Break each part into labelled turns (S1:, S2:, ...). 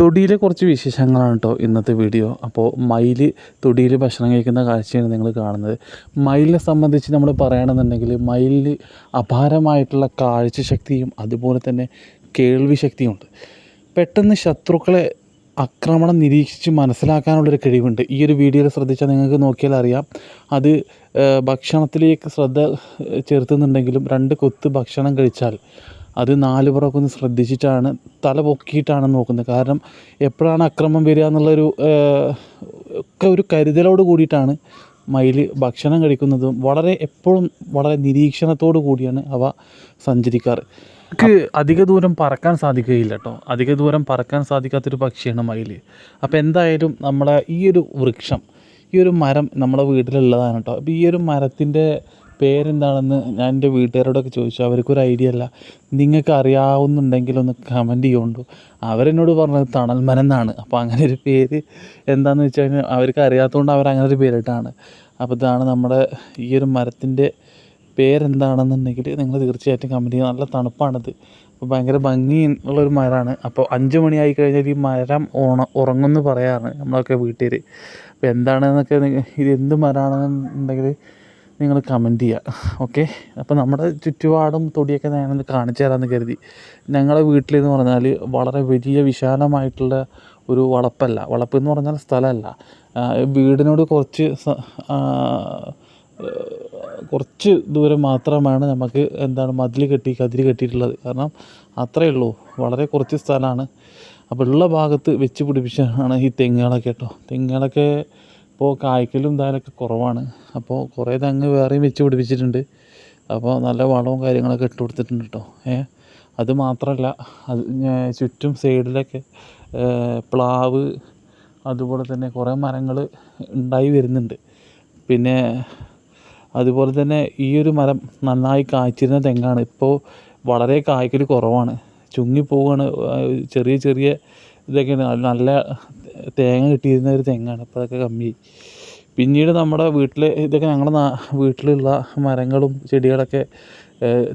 S1: തൊടിയിലെ കുറച്ച് വിശേഷങ്ങളാണ് കേട്ടോ ഇന്നത്തെ വീഡിയോ. അപ്പോൾ മയിൽ തൊടിയിൽ ഭക്ഷണം കഴിക്കുന്ന കാഴ്ചയാണ് നിങ്ങൾ കാണുന്നത്. മയിലിനെ സംബന്ധിച്ച് നമ്മൾ പറയുകയാണെന്നുണ്ടെങ്കിൽ മയിലിന് അപാരമായിട്ടുള്ള കാഴ്ചശക്തിയും അതുപോലെ തന്നെ കേൾവി ശക്തിയുമുണ്ട് പെട്ടെന്ന് ശത്രുക്കളെ ആക്രമണം നിരീക്ഷിച്ച് മനസ്സിലാക്കാനുള്ളൊരു കഴിവുണ്ട്. ഈ ഒരു വീഡിയോയിൽ ശ്രദ്ധിച്ചാൽ നിങ്ങൾക്ക് നോക്കിയാൽ അറിയാം. അത് ഭക്ഷണത്തിലേക്ക് ശ്രദ്ധ ചെലുത്തുന്നുണ്ടെങ്കിലും രണ്ട് കൊത്ത് ഭക്ഷണം കഴിച്ചാൽ അത് നാല് പുറക്കൊന്ന് ശ്രദ്ധിച്ചിട്ടാണ് തല പൊക്കിയിട്ടാണ് നോക്കുന്നത്. കാരണം എപ്പോഴാണ് അക്രമം വരിക എന്നുള്ളൊരു ഒക്കെ ഒരു കരുതലോട് കൂടിയിട്ടാണ് മയിൽ ഭക്ഷണം കഴിക്കുന്നതും വളരെ എപ്പോഴും വളരെ നിരീക്ഷണത്തോടു കൂടിയാണ് അവ സഞ്ചരിക്കാറ്. നമുക്ക് അധിക ദൂരം പറക്കാൻ സാധിക്കുകയില്ല കേട്ടോ അധിക ദൂരം പറക്കാൻ സാധിക്കാത്തൊരു പക്ഷിയാണ് മയിൽ അപ്പോൾ എന്തായാലും നമ്മളെ ഈ ഒരു വൃക്ഷം ഈ ഒരു മരം നമ്മുടെ വീട്ടിലുള്ളതാണ് കേട്ടോ അപ്പോൾ ഈ ഒരു മരത്തിന്റെ പേരെന്താണെന്ന് ഞാൻ എന്റെ വീട്ടുകാരോടൊക്കെ ചോദിച്ചു. അവർക്കൊരു ഐഡിയ അല്ല. നിങ്ങൾക്ക് അറിയാവുന്നുണ്ടെങ്കിൽ ഒന്ന് കമന്റ് ചെയ്യുകൊണ്ടു അവരെന്നോട് പറഞ്ഞത് തണൽ മരം എന്നാണ് അപ്പോൾ അങ്ങനെ ഒരു പേര് എന്താണെന്ന് വെച്ച് കഴിഞ്ഞാൽ അവർക്ക് അറിയാത്തതുകൊണ്ട് അവർ അങ്ങനെ ഒരു പേരിട്ടാണ്. അപ്പോൾ ഇതാണ് നമ്മുടെ ഈ ഒരു മരത്തിന്റെ പേരെന്താണെന്നുണ്ടെങ്കിൽ നിങ്ങൾ തീർച്ചയായിട്ടും കമന്റ് ചെയ്യുക. നല്ല തണുപ്പാണിത്. അപ്പോൾ ഭയങ്കര ഭംഗി ഉള്ളൊരു മരമാണ്. അപ്പോൾ അഞ്ച് മണിയായി കഴിഞ്ഞാൽ ഈ മരം ഉണ ഉറങ്ങുമെന്ന് പറയാറ് നമ്മളൊക്കെ വീട്ടിൽ. അപ്പോൾ എന്താണെന്നൊക്കെ ഇത് എന്ത് മരമാണെന്നുണ്ടെങ്കിൽ നിങ്ങൾ കമന്റ് ചെയ്യുക. ഓക്കെ? അപ്പോൾ നമ്മുടെ ചുറ്റുപാടും തൊടിയൊക്കെ ഞാനൊന്ന് കാണിച്ചു തരാമെന്ന് കരുതി. ഞങ്ങളുടെ വീട്ടിലെന്ന് പറഞ്ഞാൽ വളരെ വലിയ വിശാലമായിട്ടുള്ള ഒരു വളപ്പല്ല. വളപ്പ് എന്ന് പറഞ്ഞാൽ സ്ഥലമല്ല. വീടിനോട് കുറച്ച് കുറച്ച് ദൂരം മാത്രമാണ് നമുക്ക് എന്താണ് മതിൽ കെട്ടി കതിര് കെട്ടിയിട്ടുള്ളത്. കാരണം അത്രയേ ഉള്ളൂ. വളരെ കുറച്ച് സ്ഥലമാണ്. അപ്പോൾ ഉള്ള ഭാഗത്ത് വെച്ച് പിടിപ്പിച്ചാണ് ഈ തെങ്ങുകളൊക്കെ കേട്ടോ. തെങ്ങുകളൊക്കെ ഇപ്പോൾ കായ്ക്കലും ഇതായാലൊക്കെ കുറവാണ്. അപ്പോൾ കുറേ തെങ്ങ് വേറെയും വെച്ച് പിടിപ്പിച്ചിട്ടുണ്ട്. അപ്പോൾ നല്ല വളവും കാര്യങ്ങളൊക്കെ ഇട്ട് കൊടുത്തിട്ടുണ്ട് കേട്ടോ. ഏ അത് മാത്രമല്ല അത് ചുറ്റും സൈഡിലൊക്കെ പ്ലാവ് അതുപോലെ തന്നെ കുറേ മരങ്ങൾ ഉണ്ടായി വരുന്നുണ്ട്. പിന്നെ അതുപോലെ തന്നെ ഈ ഒരു മരം നന്നായി കായ്ച്ചിരുന്ന തെങ്ങാണ്. ഇപ്പോൾ വളരെ കായ്ക്കൽ കുറവാണ്. ചുങ്ങി പോവുകയാണ്. ചെറിയ ചെറിയ ഇതൊക്കെയാണ്. നല്ല തേങ്ങ കിട്ടിയിരുന്ന ഒരു തെങ്ങാണ്. ഇപ്പോൾ അതൊക്കെ കമ്മിയായി പിന്നീട് നമ്മുടെ വീട്ടിൽ ഇതൊക്കെ ഞങ്ങളുടെ വീട്ടിലുള്ള മരങ്ങളും ചെടികളൊക്കെ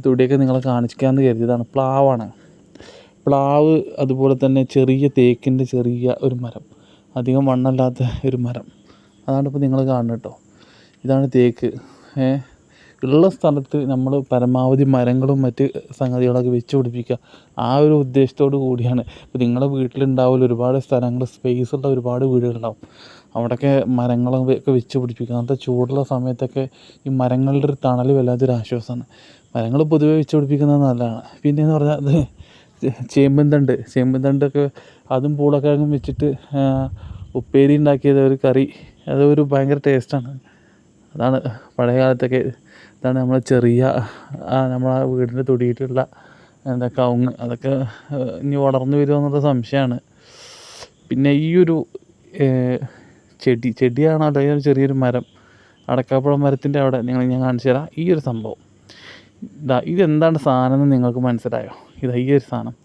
S1: തുടിയൊക്കെ നിങ്ങളെ കാണിക്കാമെന്ന് കരുതിയതാണ്. പ്ലാവാണ്. പ്ലാവ് അതുപോലെ തന്നെ ചെറിയ തേക്കിന്റെ ചെറിയ ഒരു മരം. അധികം മണ്ണല്ലാത്ത ഒരു മരം. അതാണ് ഇപ്പോൾ നിങ്ങൾ കാണുന്നത് കേട്ടോ. ഇതാണ് തേക്ക്. ഉള്ള സ്ഥലത്ത് നമ്മൾ പരമാവധി മരങ്ങളും മറ്റ് സംഗതികളൊക്കെ വെച്ച് പിടിപ്പിക്കുക. ആ ഒരു ഉദ്ദേശത്തോടു കൂടിയാണ്. ഇപ്പോൾ നിങ്ങളുടെ വീട്ടിലുണ്ടാവില്ല ഒരുപാട് സ്ഥലങ്ങൾ സ്പേസ് ഉള്ള ഒരുപാട് വീടുകളുണ്ടാവും. അവിടെയൊക്കെ മരങ്ങളൊക്കെ ഒക്കെ വെച്ച് പിടിപ്പിക്കുക. അങ്ങനത്തെ ചൂടുള്ള സമയത്തൊക്കെ ഈ മരങ്ങളുടെ ഒരു തണൽ വല്ലാത്തൊരു ആശ്വാസമാണ് മരങ്ങൾ പൊതുവെ വെച്ച് പിടിപ്പിക്കുന്നത് നല്ലതാണ്. പിന്നെ എന്ന് പറഞ്ഞാൽ അത് ചേമ്പും തണ്ട് ചേമ്പും തണ്ടൊക്കെ അതും പൂളക്കിഴങ്ങും വെച്ചിട്ട് ഉപ്പേരി ഉണ്ടാക്കിയത് ഒരു കറി. അതൊരു ഭയങ്കര ടേസ്റ്റാണ് അതാണ് പഴയ കാലത്തൊക്കെ ഇതാണ് നമ്മളെ ചെറിയ നമ്മളെ വീടിന്റെ തൊടിയിട്ടുള്ള എന്താ കവുങ്ങ്. അതൊക്കെ ഇനി വളർന്നു വരുമോ എന്നുള്ള സംശയമാണ്. പിന്നെ ഈ ഒരു ചെടി ചെടിയാണോ അല്ലെങ്കിൽ ഒരു ചെറിയൊരു മരം? അടക്കാപ്പുഴ മരത്തിന്റെ അവിടെ നിങ്ങൾ ഞാൻ കാണിച്ചു തരാം. ഈ ഒരു സംഭവം. ഇതാ ഇതെന്താണ് സാധനം എന്ന് നിങ്ങൾക്ക് മനസ്സിലായോ? ഇതാ ഈ ഒരു സാധനം.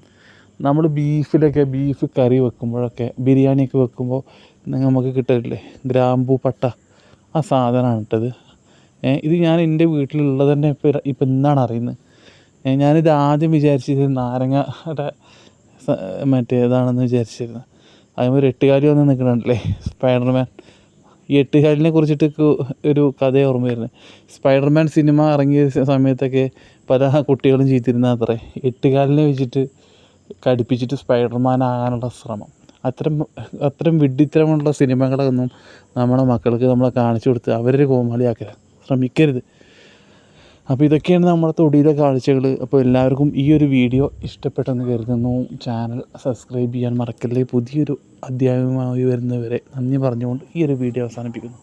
S1: നമ്മൾ ബീഫിലൊക്കെ ബീഫ് കറി വെക്കുമ്പോഴൊക്കെ ബിരിയാണിയൊക്കെ വെക്കുമ്പോൾ നമുക്ക് കിട്ടലില്ലേ ഗ്രാമ്പൂ പട്ട. ആ സാധനമാണ് ഇട്ടത്. ഇത് ഞാൻ എന്റെ വീട്ടിലുള്ളത് തന്നെ ഇപ്പം ഇപ്പം ഇന്നാണ് അറിയുന്നത്. ഞാനിത് ആദ്യം വിചാരിച്ചത് നാരങ്ങയുടെ മറ്റേ ഇതാണെന്ന് വിചാരിച്ചിരുന്നു. അതുമ്പോൾ ഒരു എട്ടുകാലി വന്ന് നിൽക്കണല്ലേ സ്പൈഡർമാൻ. ഈ എട്ടുകാലിനെ കുറിച്ചിട്ട് ഒരു കഥ ഓർമ്മ വരുന്നത് സ്പൈഡർമാൻ സിനിമ ഇറങ്ങിയ സമയത്തൊക്കെ പല കുട്ടികളും ചെയ്തിരുന്ന അത്രേ. എട്ടുകാലിനെ വെച്ചിട്ട് കടിപ്പിച്ചിട്ട് സ്പൈഡർമാൻ ആകാനുള്ള ശ്രമം. അത്തരം അത്തരം വിഡ്ഢിത്തരമുള്ള സിനിമകളൊന്നും നമ്മുടെ മക്കൾക്ക് നമ്മളെ കാണിച്ചു കൊടുത്ത് അവരൊരു കോമാളിയാക്കുക ശ്രമിക്കരുത്. അപ്പോൾ ഇതൊക്കെയാണ് നമ്മുടെ തൊടിയിലെ കാഴ്ചകൾ അപ്പോൾ എല്ലാവർക്കും ഈ ഒരു വീഡിയോ ഇഷ്ടപ്പെട്ടെന്ന് കരുതുന്നു. ചാനൽ സബ്സ്ക്രൈബ് ചെയ്യാൻ മറക്കല്ലേ. പുതിയൊരു അധ്യായമായി വരുന്നവരെ നന്ദി പറഞ്ഞുകൊണ്ട് ഈ ഒരു വീഡിയോ അവസാനിപ്പിക്കുന്നു.